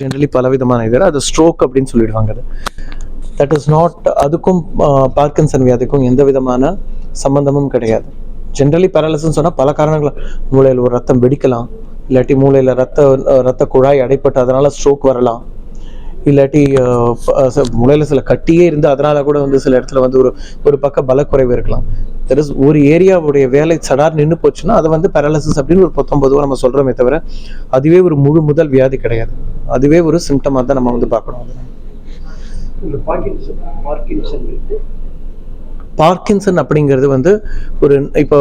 Generally பலவிதமான இது. அது ஸ்ட்ரோக் அப்படின்னு சொல்லிடுவாங்க அது. தட் இஸ் நாட் அதுக்கும் பார்க்கின்சன் வியாதிக்கும் எந்த விதமான சம்பந்தமும் கிடையாது. ஜென்ரலி பேரலிசன் சொன்னால் பல காரணங்கள். மூளையில் ஒரு ரத்தம் வெடிக்கலாம். இல்லாட்டி மூளையில் ரத்த ரத்த குழாய் அடைப்பட்டு அதனால ஸ்ட்ரோக் வரலாம். இல்லாட்டி மூளையில் சில கட்டியே இருந்து அதனால கூட வந்து சில இடத்துல வந்து ஒரு ஒரு பக்கம் பலக்குறைவு இருக்கலாம். தெர் இஸ் ஒரு ஏரியாவுடைய வேலை சடார் நின்று போச்சுன்னா அது வந்து பேரலிசிஸ் அப்படின்னு ஒரு பொத்தொம்பதுவா நம்ம சொல்கிறோமே தவிர அதுவே ஒரு முழு முதல் வியாதி கிடையாது. அதுவே ஒரு சிம்டமாக தான் நம்ம வந்து பார்க்கணும். பார்க்கின்சன் அப்படிங்கிறது வந்து ஒரு இப்போ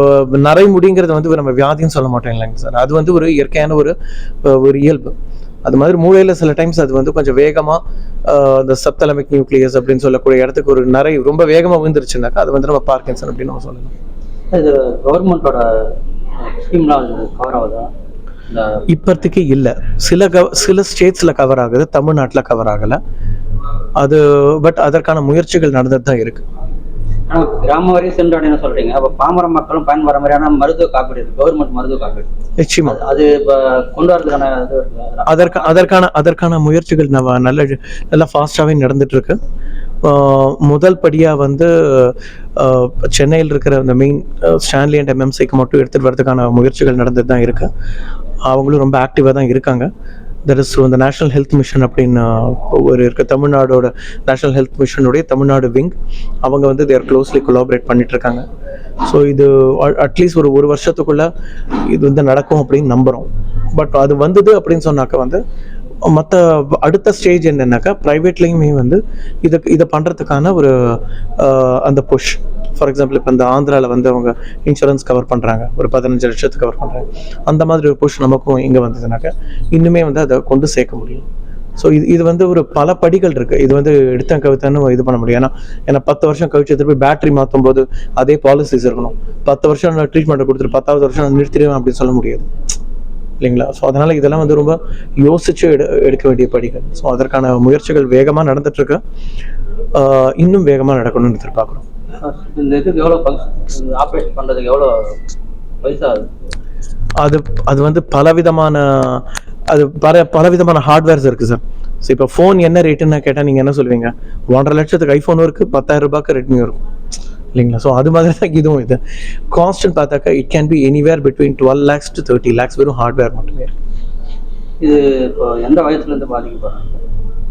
நரைமுடிங்கிறது வந்து நம்ம வியாதின்னு சொல்ல மாட்டோம் இல்லைங்க சார். அது வந்து ஒரு இயற்கையான ஒரு ஒரு இயல்பு. அது மாதிரி மூளையில் சில டைம்ஸ் அது வந்து கொஞ்சம் வேகமாக இந்த சப்தலமிக் நியூக்ளியஸ் அப்படின்னு சொல்லக்கூடிய இடத்துக்கு ஒரு நரை ரொம்ப வேகமாக விழுந்துருச்சுனாக்கா அது வந்து நம்ம பார்க்கின்சன் அப்படின்னு நம்ம சொல்லலாம். இது கவர்மெண்ட்டோட ஸ்கீம்லாம் கவர் ஆகுதா? இப்போதைக்கு இல்லை. சில கவ சில ஸ்டேட்ஸில் கவர் ஆகுது தமிழ்நாட்டில் கவர் ஆகலை. அது பட் அதற்கான முயற்சிகள் நடந்துட்டு தான் இருக்கு. ஆனா கிராம வரையும் சென்றடைன்னு சொல்றீங்க. அப்ப பாமர மக்களும் பயன்படுற மாதிரியான மருத்துவ காப்பீடு கவர்மெண்ட் மருத்துவ காப்பீடு. நிச்சயமா. அது- கொண்டு வரதுக்கான இருக்குதா? அதற்கு அதற்கான அதற்கான முயற்சிகள் நவ- நல்ல நல்லா ஃபாஸ்ட்டாகவே நடந்துட்டு இருக்கு. முதல் படியாக வந்து சென்னையில் இருக்கிற அந்த மெயின் ஸ்டான்லி அண்ட் எம்எம்சிக்கு மட்டும் எடுத்துகிட்டு வரதுக்கான முயற்சிகள் நடந்துட்டு தான் இருக்கு. அவங்களும் ரொம்ப ஆக்டிவாக தான் இருக்காங்க. தட் இஸ் இந்த நேஷனல் ஹெல்த் மிஷன் அப்படின்னு ஒரு இருக்க. தமிழ்நாடோட நேஷனல் ஹெல்த் மிஷனுடைய தமிழ்நாடு விங். அவங்க வந்து தேர் க்ளோஸ்லி கொலாபரேட் பண்ணிட்டு இருக்காங்க ஸோ இது அட்லீஸ்ட் ஒரு ஒரு வருஷத்துக்குள்ள இது வந்து நடக்கும் அப்படின்னு நம்புகிறோம் பட் அது வந்தது அப்படின்னு சொன்னாக்க வந்து மற்ற அடுத்த ஸ்டேஜ் என்னென்னாக்கா ப்ரைவேட்லேயுமே வந்து இதை இதை பண்ணுறதுக்கான ஒரு அந்த புஷ் ஃபார் எக்ஸாம்பிள் இப்போ இந்த ஆந்திராவில் வந்து அவங்க இன்சூரன்ஸ் கவர் பண்ணுறாங்க ஒரு பதினஞ்சு லட்சத்துக்கு கவர் பண்ணுறாங்க அந்த மாதிரி ஒரு புஷ் நமக்கும் இங்கே வந்ததுனாக்கா இன்னுமே வந்து அதை கொண்டு சேர்க்க முடியும். ஸோ இது இது வந்து ஒரு பல படிகள் இருக்குது இது வந்து எடுத்த கவித்தான்னு இது பண்ண முடியும். ஏன்னா ஏன்னா பத்து வருஷம் கழிச்சு திருப்பி பேட்டரி மாற்றும் போது அதே பாலிசிஸ் இருக்கணும். பத்து வருஷம் ட்ரீட்மெண்ட் கொடுத்துட்டு பத்தாவது வருஷம் நான் நிறுத்திடுவேன் அப்படின்னு சொல்ல முடியாது. இல்லைங்களா? ஸோ அதனால இதெல்லாம் வந்து ரொம்ப யோசிச்சு எடு எடுக்க வேண்டிய படிகள். ஸோ அதற்கான முயற்சிகள் வேகமாக நடந்துட்டு இருக்கு ஆஹ் இன்னும் வேகமாக நடக்கணும்னு எதிர்பார்க்குறோம். இந்த இதுக்கு எவ்வளவு ஆப்ரேஷன் பண்றதுக்கு எவ்வளவு பைசா அது? அது வந்து பலவிதமான அது பல பலவிதமான ஹார்ட்வேர்ஸ் இருக்குது சார். ஸோ இப்போ ஃபோன் என்ன ரேட்டுன்னு கேட்டால் நீங்கள் என்ன சொல்லுவீங்க ஒன்றரை லட்சத்துக்கு ஐஃபோனும் இருக்குது பத்தாயிரம் ரூபாய்க்கு ரெட்மியும் இருக்கும். இல்லைங்களா? ஸோ அது மாதிரி தான் இதுவும் இது. கான்ஸ்டன்ட் பார்த்தாக்கா it can be anywhere between twelve lakhs to thirty lakhs வெறும் ஹார்ட்வேர் மட்டுமே. இருக்கு இது இப்போ எந்த வயசுல இருந்து பாதிக்கப்படுறாங்க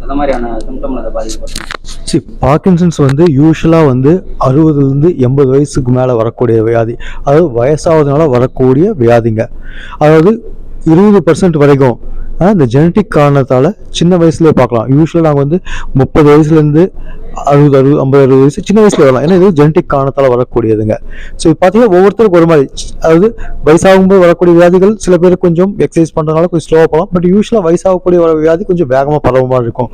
எந்த மாதிரியான சிம்டம்ல இதை பாதிக்கப்படுறாங்க சி பார்க்கின்சன்ஸ் வந்து யூஸ்வலாக வந்து அறுபதுலேருந்து எண்பது வயசுக்கு மேலே வரக்கூடிய வியாதி. அதாவது வயசாவதுனால வரக்கூடிய வியாதிங்க. அதாவது இருபது பர்சன்ட் வரைக்கும் இந்த ஜெனட்டிக் காரணத்தால் சின்ன வயசுலேயே பார்க்கலாம். யூஸ்வலாக நாங்கள் வந்து முப்பது வயசுலேருந்து அறுபது அறுபது ஐம்பது அறுபது வயசு சின்ன வயசுல வரலாம். ஏன்னா இது ஜெனட்டிக் காரணத்தால் வரக்கூடியதுங்க. ஸோ இது பார்த்தீங்கன்னா ஒவ்வொருத்தருக்கும் ஒரு மாதிரி. அதாவது வயசாகும்போது வரக்கூடிய வியாதிகள் சில பேர் கொஞ்சம் எக்ஸசைஸ் பண்ணுறதுனால கொஞ்சம் ஸ்லோவாக போகலாம். பட் யூஸ்வலாக வயசாகக்கூடிய வர வியாதி கொஞ்சம் வேகமாக பரவ மாதிரி இருக்கும்.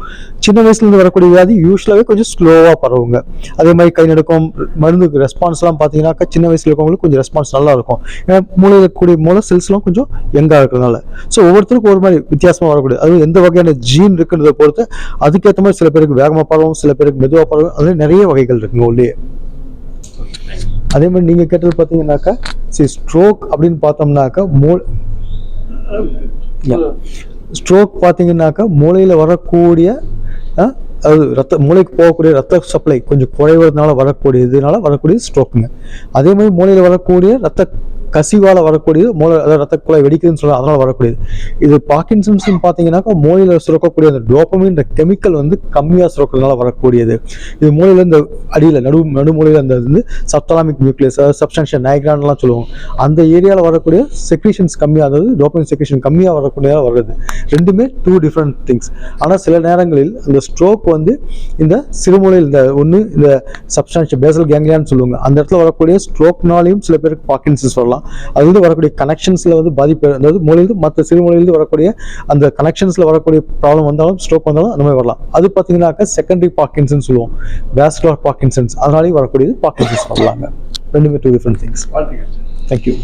சின்ன வயசுலேருந்து வரக்கூடிய வியாதி யூஸ்வலாகவே கொஞ்சம் ஸ்லோவாக பரவுங்க. அதே மாதிரி கை நடுக்கும் மருந்துக்கு ரெஸ்பான்ஸ்லாம் பார்த்தீங்கன்னாக்கா சின்ன வயசுல இருக்கவங்களுக்கு கொஞ்சம் ரெஸ்பான்ஸ் நல்லா இருக்கும். ஏன்னா மூளையில் இருக்கக்கூடிய மூளை செல்ஸ்லாம் கொஞ்சம் யங்காக இருக்கிறதுனால. ஸோ ஒவ்வொருத்தருக்கும் ஒரு மாதிரி வித்தியாசமாக வரக்கூடிய அது எந்த வகையான ஜீன் இருக்குன்றதை பொறுத்து அதுக்கேற்ற மாதிரி சில பேருக்கு வேகமாக பரவும் சில பேருக்கு மெதுவாக பரவும் அதில் நிறைய வகைகள் இருக்குங்க உள்ளே அதே மாதிரி நீங்கள் கேட்டது பார்த்தீங்கன்னாக்கா சரி ஸ்ட்ரோக் அப்படின்னு பார்த்தோம்னாக்கா மூ ஸ்ட்ரோக் பார்த்தீங்கன்னாக்கா மூளையில் வரக்கூடிய ஆ, அது ரத்த மூளைக்கு போகக்கூடிய ரத்த சப்ளை கொஞ்சம் குறைவதுனால வரக்கூடிய இதனால வரக்கூடிய ஸ்ட்ரோக்குங்க அதே மாதிரி மூளையில் வரக்கூடிய ரத்த கசிவால் வரக்கூடியது மூளை அதாவது ரத்த குழாய் வெடிக்குதுன்னு சொல்ல அதனால் வரக்கூடியது. இது பார்க்கின்சன்ஸ் பார்த்தீங்கன்னாக்கா மூளையில் சுரக்கக்கூடிய அந்த டோப்பமின்ற கெமிக்கல் வந்து கம்மியாக சுரக்கிறதுனால வரக்கூடியது. இது மூளையில் இந்த அடியில் நடு நடுமூலையில் அந்த வந்து சப்தலாமிக் நியூக்ளியஸ் அதாவது சப்ஸ்டன்ஷியல் நைக்ரான்லாம் சொல்லுவோம். அந்த ஏரியாவில் வரக்கூடிய செக்ரீஷன்ஸ் கம்மியாக அதாவது டோப்பமின் செக்ரீஷன் கம்மியாக வரக்கூடியதாக வருது. ரெண்டுமே டூ டிஃப்ரெண்ட் திங்ஸ் ஆனால் சில நேரங்களில் அந்த ஸ்ட்ரோக் வந்து இந்த சிறுமூலையில் இந்த ஒன்று இந்த சப்ஸ்டான்ஷியல் பேசல் கேங்லியான்னு சொல்லுவாங்க. அந்த இடத்துல வரக்கூடிய ஸ்ட்ரோக்னாலையும் சில பேருக்கு பார்க்கின்சன்ஸ் வரலாம். அது வந்து வரக்கூடிய கனெக்ஷன்ஸில் வந்து பாதிப்பு அதாவது மூலையிலிருந்து மற்ற சிறுமூலையிலிருந்து வரக்கூடிய அந்த கனெக்ஷன்ஸில் வரக்கூடிய ப்ராப்ளம் வந்தாலும் ஸ்ட்ரோக் வந்தாலும் அந்த மாதிரி வரலாம். அது பார்த்தீங்கன்னாக்கா செகண்டரி பார்க்கின்சன்ஸ் சொல்லுவோம். வேஸ்குலர் பார்க்கின்சன்ஸ் அதனாலேயும் வரக்கூடியது பார்க்கின்சன்ஸ் வரலாங்க ரெண்டுமே டூ டிஃப்ரெண்ட் திங்ஸ் தேங்க்யூ